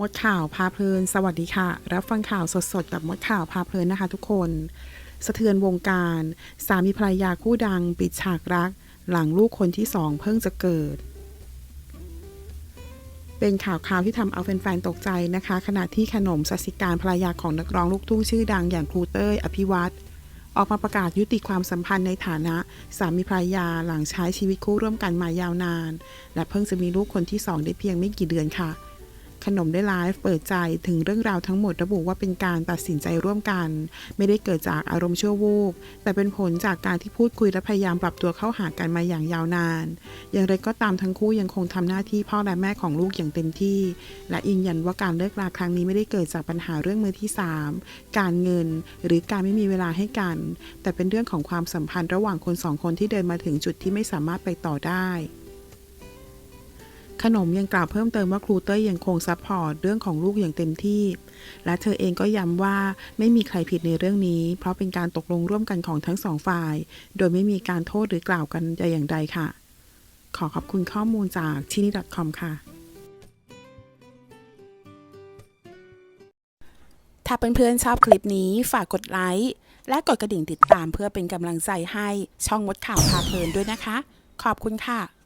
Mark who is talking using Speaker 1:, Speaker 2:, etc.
Speaker 1: มดข่าวพาเพลิน สวัสดีค่ะ รับฟังข่าวสดๆ กับมดข่าวพาเพลินนะคะทุกคน สะเทือนวงการ สามีภรรยาคู่ดัง ปิดฉากรัก หลังลูกคนที่สองเพิ่งจะเกิด เป็นข่าวข่าวที่ทำเอาแฟนๆ ตกใจนะคะ ขณะที่ขนมสัสิการภรรยาของนักร้องลูกทุ่งชื่อดังอย่างครูเต้ยอภิวัตรออกมาประกาศยุติความสัมพันธ์ในฐานะ สามีภรรยาหลังใช้ชีวิตคู่ร่วมกันมายาวนาน และเพิ่งจะมีลูกคนที่สองได้เพียงไม่กี่เดือนค่ะ ขนมได้ไลฟ์เปิดใจถึงเรื่องราวทั้งหมดระบุว่าเป็นการตัดสินใจร่วมกัน ไม่ได้เกิดจากอารมณ์ชั่ววูบแต่เป็นผลจากการที่พูดคุยและพยายามปรับตัวเข้าหากันมาอย่างยาวนาน อย่างไรก็ตามทั้งคู่ยังคงทำหน้าที่พ่อและแม่ของลูกอย่างเต็มที่ และยืนยันว่าการเลิกราครั้งนี้ไม่ได้เกิดจากปัญหาเรื่องมือที่ 3 การเงิน หรือการไม่มีเวลาให้กัน แต่เป็นเรื่องของความสัมพันธ์ระหว่างคนสองคนที่เดินมาถึงจุดที่ไม่สามารถไปต่อได้ ขนมยังกล่าวเพิ่มเติมว่าครูเต้ยยังคงซัพพอร์ตเรื่องของลูกอย่างเต็มที่ และเธอเองก็ย้ำว่าไม่มีใครผิดในเรื่องนี้ เพราะเป็นการตกลงร่วมกันของทั้งสองฝ่าย โดยไม่มีการโทษหรือกล่าวกันแต่อย่างใดค่ะ ขอขอบคุณข้อมูลจากที่นี่ .com ค่ะ ถ้าเพื่อนๆชอบคลิปนี้ฝากกดไลค์และกดกระดิ่งติดตามเพื่อเป็นกำลังใจให้ช่องมดข่าวพาเพลินด้วยนะคะ ขอบคุณค่ะ